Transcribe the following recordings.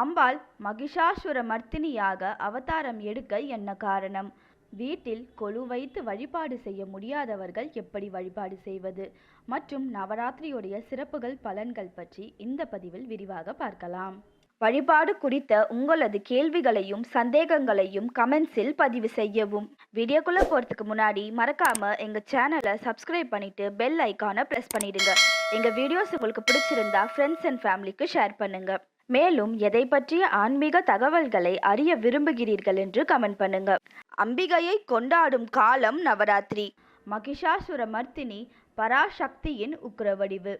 அம்பாள் மகிஷாசுர மர்த்தினியாக அவதாரம் எடுக்க என்ன காரணம்? வீட்டில் கொலு வைத்து வழிபாடு செய்ய முடியாதவர்கள் எப்படி வழிபாடு செய்வது? மற்றும் நவராத்திரியுடைய சிறப்புகள் பலன்கள் பற்றி இந்த பதிவில் விரிவாக பார்க்கலாம். வழிபாடு குறித்த உங்களது கேள்விகளையும் சந்தேகங்களையும் கமெண்ட்ஸில் பதிவு செய்யவும். வீடியோக்குள்ளே போகிறதுக்கு முன்னாடி மறக்காம எங்கள் சேனலை சப்ஸ்கிரைப் பண்ணிட்டு பெல் ஐக்கானை ப்ரெஸ் பண்ணிடுங்க. எங்கள் வீடியோஸ் உங்களுக்கு பிடிச்சிருந்தா ஃப்ரெண்ட்ஸ் அண்ட் ஃபேமிலிக்கு ஷேர் பண்ணுங்கள் மேலும் எதை பற்றிய ஆன்மீக தகவல்களை அறிய விரும்புகிறீர்கள் என்று கமெண்ட் பண்ணுங்க. அம்பிகையை கொண்டாடும் காலம் நவராத்திரி. மகிஷாசுர மர்த்தினி பராசக்தியின் உக்கிரவடிவு.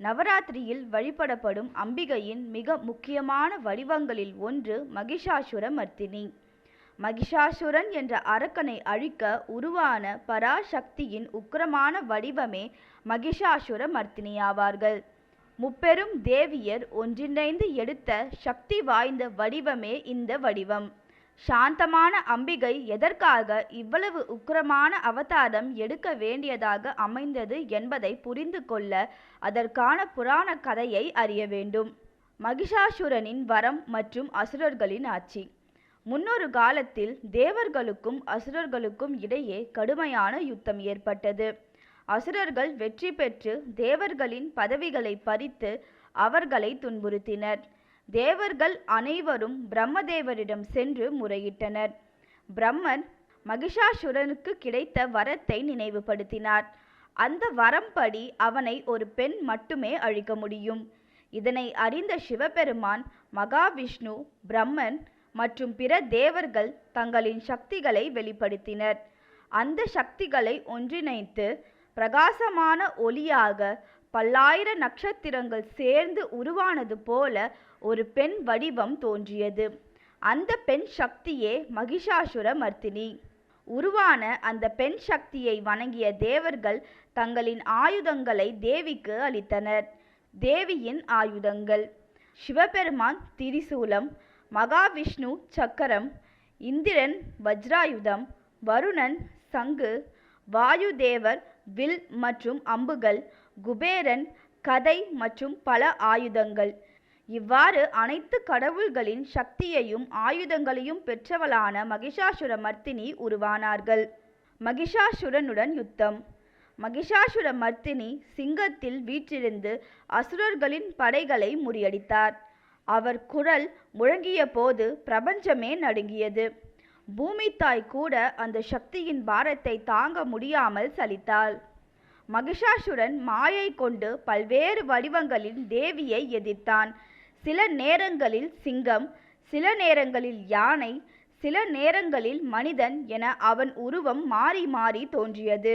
நவராத்திரியில் வழிபடப்படும் அம்பிகையின் மிக முக்கியமான வடிவங்களில் ஒன்று மகிஷாசுர மர்த்தினி. மகிஷாசுரன் என்ற அரக்கனை அழிக்க உருவான பராசக்தியின் உக்கிரமான வடிவமே மகிஷாசுர மர்த்தினியாவார்கள். முப்பெரும் தேவியர் ஒன்றிணைந்து எடுத்த சக்தி வாய்ந்த வடிவமே இந்த வடிவம். சாந்தமான அம்பிகை எதற்காக இவ்வளவு உக்கிரமான அவதாரம் எடுக்க வேண்டியதாக அமைந்தது என்பதை புரிந்து கொள்ள அதற்கான புராண கதையை அறிய வேண்டும். மகிஷாசுரனின் வரம் மற்றும் அசுரர்களின் ஆட்சி. முன்னொரு காலத்தில் தேவர்களுக்கும் அசுரர்களுக்கும் இடையே கடுமையான யுத்தம் ஏற்பட்டது. அசுரர்கள் வெற்றி பெற்று தேவர்களின் பதவிகளை பறித்து அவர்களை துன்புறுத்தினர். தேவர்கள் அனைவரும் பிரம்மதேவரிடம் சென்று முறையிட்டனர். பிரம்மன் மகிஷாசுரனுக்கு கிடைத்த வரத்தை நினைவுபடுத்தினார். அந்த வரம்படி அவனை ஒரு பெண் மட்டுமே அழிக்க முடியும். இதனை அறிந்த சிவபெருமான் மகாவிஷ்ணு பிரம்மன் மற்றும் பிற தேவர்கள் தங்களின் சக்திகளை வெளிப்படுத்தினர். அந்த சக்திகளை ஒன்றிணைத்து பிரகாசமான ஒளியாக பல்லாயிர நட்சத்திரங்கள் சேர்ந்து உருவானது போல ஒரு பெண் வடிவம் தோன்றியது. அந்த பெண் சக்தியே மகிஷாசுர மர்த்தினி. உருவான அந்த பெண் சக்தியை வணங்கிய தேவர்கள் தங்களின் ஆயுதங்களை தேவிக்கு அளித்தனர். தேவியின் ஆயுதங்கள். சிவபெருமான் திரிசூலம் மகாவிஷ்ணு சக்கரம் இந்திரன் வஜ்ராயுதம் வருணன் சங்கு வாயுதேவர் வில் மற்றும் அம்புகள் குபேரன் கதை மற்றும் பல ஆயுதங்கள். இவ்வாறு அனைத்து கடவுள்களின் சக்தியையும் ஆயுதங்களையும் பெற்றவளான மகிஷாசுர மர்த்தினி உருவானார்கள். மகிஷாசுரனுடன் யுத்தம். மகிஷாசுர மர்த்தினி சிங்கத்தில் வீற்றிருந்து அசுரர்களின் படைகளை முறியடித்தார். அவர் குரல் முழங்கிய போது பிரபஞ்சமே நடுங்கியது. பூமி தாய் கூட அந்த சக்தியின் பாரத்தை தாங்க முடியாமல் சலித்தாள். மகிஷாசுரன் மாயை கொண்டு பல்வேறு வடிவங்களில் தேவியை எதிர்த்தான். சில நேரங்களில் சிங்கம் சில நேரங்களில் யானை சில நேரங்களில் மனிதன் என அவன் உருவம் மாறி மாறி தோன்றியது.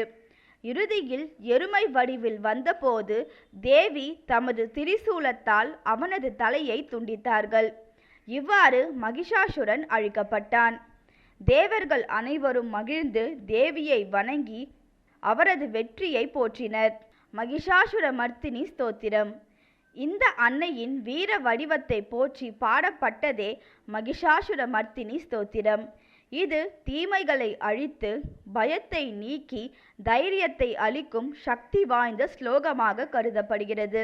இறுதியில் எருமை வடிவில் வந்தபோது தேவி தமது திரிசூலத்தால் அவனது தலையை துண்டித்தார்கள். இவ்வாறு மகிஷாசுரன் அழிக்கப்பட்டான். தேவர்கள் அனைவரும் மகிழ்ந்து தேவியை வணங்கி அவரது வெற்றியை போற்றினர். மகிஷாசுர மர்த்தினி ஸ்தோத்திரம். இந்த அன்னையின் வீர வடிவத்தை போற்றி பாடப்பட்டதே மகிஷாசுர மர்த்தினி ஸ்தோத்திரம். இது தீமைகளை அழித்து பயத்தை நீக்கி தைரியத்தை அளிக்கும் சக்தி வாய்ந்த ஸ்லோகமாக கருதப்படுகிறது.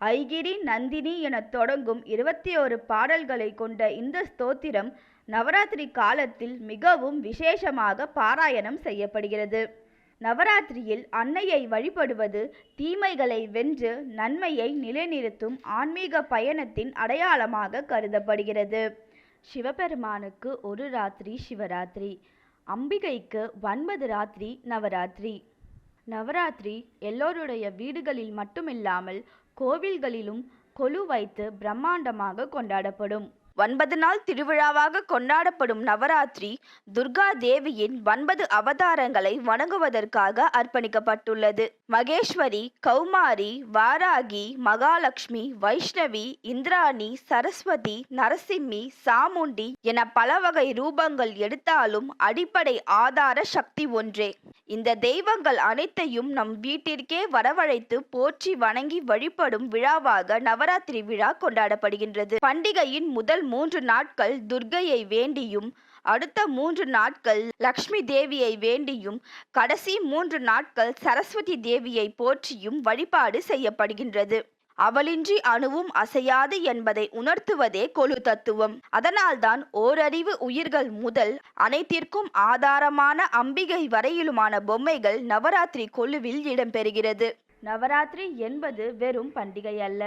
ஐகிரி நந்தினி என தொடங்கும் இருபத்தி ஒரு பாடல்களை கொண்ட இந்த ஸ்தோத்திரம் நவராத்திரி காலத்தில் மிகவும் விசேஷமாக பாராயணம் செய்யப்படுகிறது. நவராத்திரியில் அன்னையை வழிபடுவது தீமைகளை வென்று நன்மையை நிலைநிறுத்தும் ஆன்மீக பயணத்தின் அடையாளமாக கருதப்படுகிறது. சிவபெருமானுக்கு ஒரு ராத்திரி சிவராத்திரி அம்பிகைக்கு ஒன்பது ராத்திரி நவராத்திரி. நவராத்திரி எல்லோருடைய வீடுகளில் மட்டுமில்லாமல் கோவில்களிலும் கொலு வைத்து பிரம்மாண்டமாக கொண்டாடப்படும். ஒன்பது நாள் திருவிழாவாக கொண்டாடப்படும் நவராத்திரி துர்கா தேவியின் ஒன்பது அவதாரங்களை வணங்குவதற்காக அர்ப்பணிக்கப்பட்டுள்ளது. மகேஸ்வரி கௌமாரி வாராகி மகாலட்சுமி வைஷ்ணவி இந்திராணி சரஸ்வதி நரசிம்மி சாமுண்டி என பல வகை ரூபங்கள் எடுத்தாலும் அடிப்படை ஆதார சக்தி ஒன்றே. இந்த தெய்வங்கள் அனைத்தையும் நம் வீட்டிற்கே வரவழைத்து போற்றி வணங்கி வழிபடும் விழாவாக நவராத்திரி விழா கொண்டாடப்படுகின்றது. பண்டிகையின் முதல் மூன்று நாட்கள் துர்கையை வேண்டியும் அடுத்த மூன்று நாட்கள் லக்ஷ்மி தேவியை வேண்டியும் கடைசி மூன்று நாட்கள் சரஸ்வதி தேவியை போற்றியும் வழிபாடு செய்யப்படுகின்றது. அவளின்றி அணுவும் அசையாது என்பதை உணர்த்துவதே கொலு தத்துவம். அதனால்தான் ஓரறிவு உயிர்கள் முதல் அனைத்திற்கும் ஆதாரமான அம்பிகை வரையிலுமான பொம்மைகள் நவராத்திரி கொலுவில் இடம்பெறுகிறது. நவராத்திரி என்பது வெறும் பண்டிகை அல்ல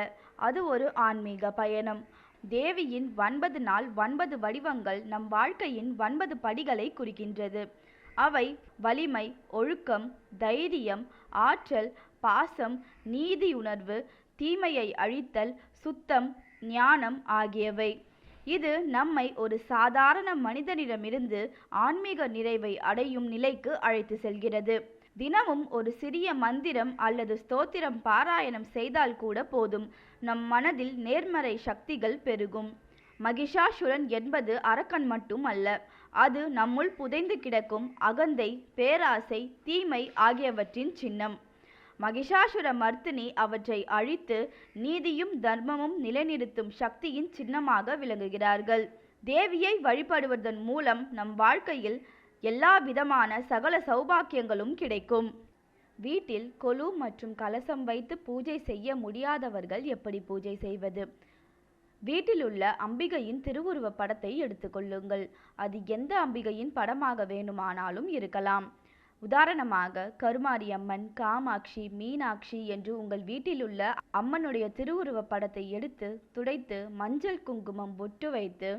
அது ஒரு ஆன்மீக பயணம். தேவியின் ஒன்பது நாள் ஒன்பது வடிவங்கள் நம் வாழ்க்கையின் ஒன்பது படிகளை குறிக்கின்றது. அவை வலிமை ஒழுக்கம் தைரியம் ஆற்றல் பாசம் நீதியுணர்வு தீமையை அழித்தல் சுத்தம் ஞானம் ஆகியவை. இது நம்மை ஒரு சாதாரண மனிதனிடமிருந்து ஆன்மீக நிறைவை அடையும் நிலைக்கு அழைத்து செல்கிறது. தினமும் ஒரு சிறிய மந்திரம் அல்லது ஸ்தோத்திரம் பாராயணம் செய்தால் கூட போதும். நம் மனதில் நேர்மறை சக்திகள் பெருகும். மகிஷாசுரன் என்பது அரக்கன் மட்டும் அல்ல அது நம்முள் புதைந்து கிடக்கும் அகந்தை பேராசை தீமை ஆகியவற்றின் சின்னம். மகிஷாசுர மர்த்தினி அவற்றை அழித்து நீதியும் தர்மமும் நிலைநிறுத்தும் சக்தியின் சின்னமாக விளங்குகிறார்கள். தேவியை வழிபடுவதன் மூலம் நம் வாழ்க்கையில் எல்லா விதமான சகல சௌபாக்கியங்களும் கிடைக்கும். வீட்டில் கொலு மற்றும் கலசம் வைத்து பூஜை செய்ய முடியாதவர்கள் எப்படி பூஜை செய்வது? வீட்டிலுள்ள அம்பிகையின் திருவுருவ படத்தை எடுத்துக்கொள்ளுங்கள் அது எந்த அம்பிகையின் படமாக வேணுமானாலும் இருக்கலாம். உதாரணமாக கருமாரி அம்மன் காமாட்சி மீனாட்சி என்று உங்கள் வீட்டிலுள்ள அம்மனுடைய திருவுருவ படத்தை எடுத்து துடைத்து மஞ்சள் குங்குமம் பொட்டு வைத்து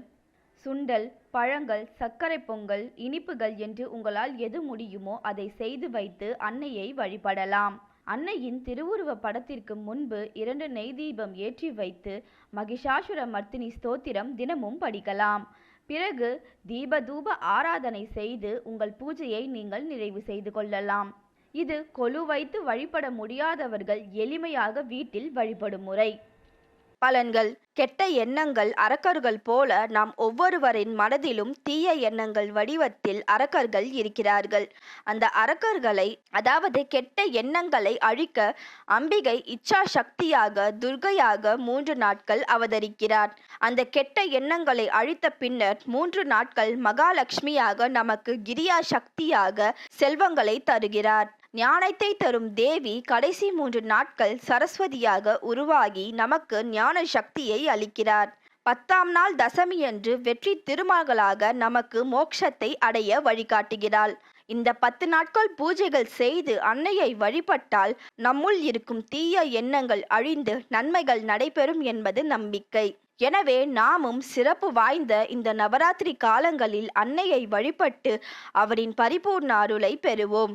சுண்டல் பழங்கள் சர்க்கரை பொங்கல் இனிப்புகள் என்று உங்களால் எது முடியுமோ அதை செய்து வைத்து அன்னையை வழிபடலாம். அன்னையின் திருவுருவ படத்திற்கு முன்பு இரண்டு நெய் தீபம் ஏற்றி வைத்து மகிஷாசுர மர்த்தினி ஸ்தோத்திரம் தினமும் படிக்கலாம். பிறகு தீபதூப ஆராதனை செய்து உங்கள் பூஜையை நீங்கள் நிறைவு செய்து கொள்ளலாம். இது கொலு வைத்து வழிபட முடியாதவர்கள் எளிமையாக வீட்டில் வழிபடும் முறை. பலன்கள். கெட்ட எண்ணங்கள் அரக்கர்கள் போல நாம் ஒவ்வொருவரின் மனதிலும் தீய எண்ணங்கள் வடிவத்தில் அரக்கர்கள் இருக்கிறார்கள். அந்த அரக்கர்களை அதாவது கெட்ட எண்ணங்களை அழிக்க அம்பிகை இச்சா சக்தியாக துர்கையாக மூன்று நாட்கள் அவதரிக்கிறார். அந்த கெட்ட எண்ணங்களை அழித்த பின்னர் மூன்று நாட்கள் மகாலட்சுமியாக நமக்கு கிரியா சக்தியாக செல்வங்களை தருகிறார். ஞானத்தை தரும் தேவி கடைசி மூன்று நாட்கள் சரஸ்வதியாக உருவாகி நமக்கு ஞான சக்தியை அளிக்கிறார். பத்தாம் நாள் தசமியன்று வெற்றி திருமகளாக நமக்கு மோட்சத்தை அடைய வழிகாட்டுகிறாள். இந்த பத்து நாட்கள் பூஜைகள் செய்து அன்னையை வழிபட்டால் நம்முள் இருக்கும் தீய எண்ணங்கள் அழிந்து நன்மைகள் நடைபெறும் என்பது நம்பிக்கை. எனவே நாமும் சிறப்பு வாய்ந்த இந்த நவராத்திரி காலங்களில் அன்னையை வழிபட்டு அவரின் பரிபூர்ண அருளை பெறுவோம்.